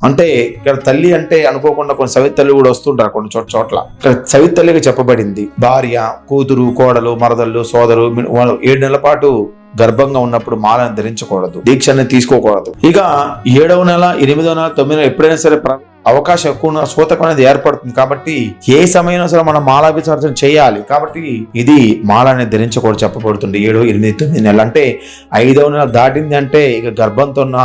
అంటే ఇక్కడ తల్లి అంటే అనుకోకుండా కొన్ని సవితల్లి కూడా వస్తుంటారు కొన్ని చోట చోట్ల. ఇక్కడ సవితల్లిగా చెప్పబడింది భార్య కూతురు కోడలు మరదళ్ళు సోదరు ఏడు నెలల పాటు గర్భంగా ఉన్నప్పుడు మాలను ధరించకూడదు దీక్షని తీసుకోకూడదు. ఇక ఏడవ నెల ఎనిమిదవ నెల తొమ్మిది నెల ఎప్పుడైనా సరే ప్ర- అవకాశం ఎక్కువ సూతకం అనేది ఏర్పడుతుంది కాబట్టి ఏ సమయంలో సరే మనం మాలా విసర్జన చేయాలి కాబట్టి ఇది మాల అనేది ధరించకూడదు చెప్పబడుతుంది ఏడు ఎనిమిది తొమ్మిది నెలలు. అంటే ఐదవ నెల దాటింది అంటే ఇక గర్భంతో ఉన్న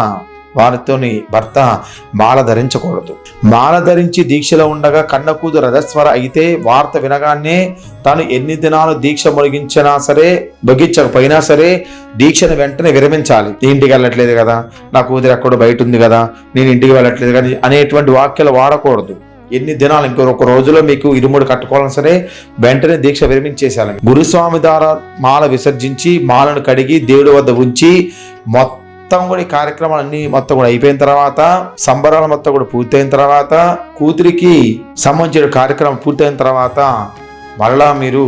వారితోని భర్త మాల ధరించకూడదు. మాల ధరించి దీక్షలో ఉండగా కన్నకూదు రజస్వర అయితే వార్త వినగానే తాను ఎన్ని దినాలు దీక్ష మొలిగించినా సరే బొగించకపోయినా సరే దీక్షను వెంటనే విరమించాలి. ఇంటికి వెళ్ళట్లేదు కదా నా కూతురు ఎక్కడో బయట ఉంది కదా నేను ఇంటికి వెళ్ళట్లేదు కానీ అనేటువంటి వాక్యాలు వాడకూడదు. ఎన్ని దినాలు ఇంకొక రోజులో మీకు ఇరుముడు కట్టుకోవాలని సరే వెంటనే దీక్ష విరమించేసేయాలి. గురుస్వామి ద్వారా మాల విసర్జించి మాలను కడిగి దేవుడి వద్ద ఉంచి మొత్తం మొత్తం కూడా ఈ కార్యక్రమాలన్నీ మొత్తం కూడా అయిపోయిన తర్వాత సంబరాలు మొత్తం కూడా పూర్తయిన తర్వాత కూతురికి సంబంధించిన కార్యక్రమం పూర్తయిన తర్వాత మరలా మీరు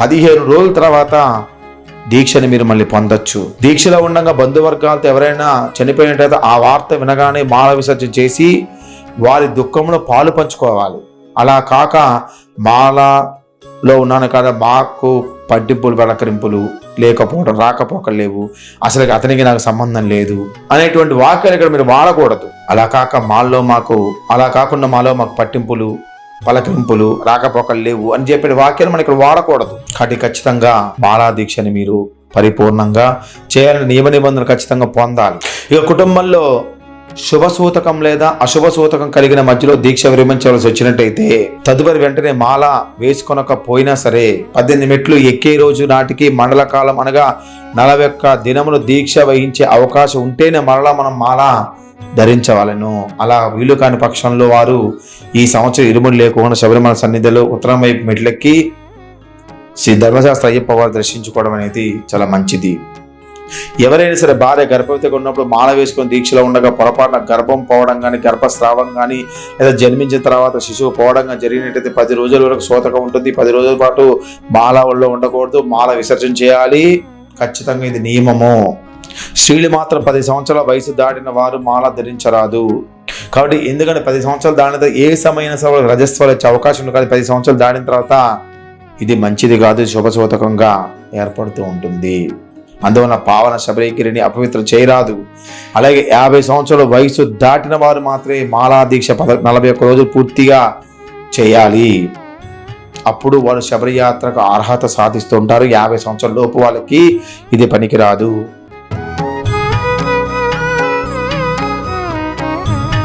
పదిహేను రోజుల తర్వాత దీక్షని మీరు మళ్ళీ పొందొచ్చు. దీక్షలో ఉండగా బంధువర్గాలతో ఎవరైనా చనిపోయినట్టయితే ఆ వార్త వినగానే మాల విసర్జన చేసి వారి దుఃఖంలో పాలు పంచుకోవాలి. అలా కాక మాలలో ఉన్నాను కదా మాకు పట్టింపులు పలకరింపులు లేకపోవడం రాకపోకలు లేవు. అసలు అతనికి నాకు సంబంధం లేదు అనేటువంటి వాక్యాలు ఇక్కడ మీరు వాడకూడదు. అలా కాక మాల్లో మాకు అలా కాకుండా మాలో మాకు పట్టింపులు పలకరింపులు రాకపోకలు లేవు అని చెప్పిన వాక్యాలు మనం ఇక్కడ వాడకూడదు. కాబట్టి ఖచ్చితంగా మాలా దీక్షని మీరు పరిపూర్ణంగా చేయాలని నియమ నిబంధనలు ఖచ్చితంగా పొందాలి. ఇక కుటుంబంలో శుభ సూతకం లేదా అశుభ సూతకం కలిగిన మధ్యలో దీక్ష విరమించవలసి వచ్చినట్టయితే తదుపరి వెంటనే మాల వేసుకొనక పోయినా సరే పద్దెనిమిది మెట్లు ఎక్కే రోజు నాటికి మండల కాలం అనగా నలభై ఒక్క దినములు దీక్ష వహించే అవకాశం ఉంటేనే మరలా మనం మాల ధరించవాలను. అలా వీలు కాని పక్షంలో వారు ఈ సంవత్సరం ఇరుముడు లేకుండా శబరిమల సన్నిధిలో ఉత్తరం వైపు మెట్లెక్కి శ్రీ ధర్మశాస్త్ర అయ్యప్ప వారు దర్శించుకోవడం అనేది చాలా మంచిది. ఎవరైనా సరే భార్య గర్భవతిగా ఉన్నప్పుడు మాల వేసుకొని దీక్షలో ఉండగా పొరపాటున గర్భం పోవడం కానీ గర్భస్రావం కానీ లేదా జన్మించిన తర్వాత శిశువు పోవడం కానీ జరిగినట్టయితే పది రోజుల వరకు శోతకం ఉంటుంది. పది రోజుల పాటు మాల ఒళ్ళో ఉండకూడదు. మాల విసర్జన చేయాలి. ఖచ్చితంగా ఇది నియమము. స్త్రీలు మాత్రం పది సంవత్సరాల వయసు దాటిన వారు మాల ధరించరాదు. కాబట్టి ఎందుకంటే పది సంవత్సరాలు దాటిన తర్వాత ఏ సమయం సభ రజస్వాలు వచ్చే అవకాశం ఉంది కానీ పది సంవత్సరాలు దాటిన తర్వాత ఇది మంచిది కాదు. శుభసూతకంగా ఏర్పడుతూ ఉంటుంది. అందువలన పావన శబరీకిరిని అపవిత్రం చేయరాదు. అలాగే యాభై సంవత్సరాల వయసు దాటిన వారు మాత్రమే మాలా దీక్ష పద నలభై ఒక్క రోజులు పూర్తిగా చేయాలి. అప్పుడు వాళ్ళు శబరి యాత్రకు అర్హత సాధిస్తుంటారు యాభై సంవత్సరాల లోపు వాళ్ళకి ఇది పనికిరాదు.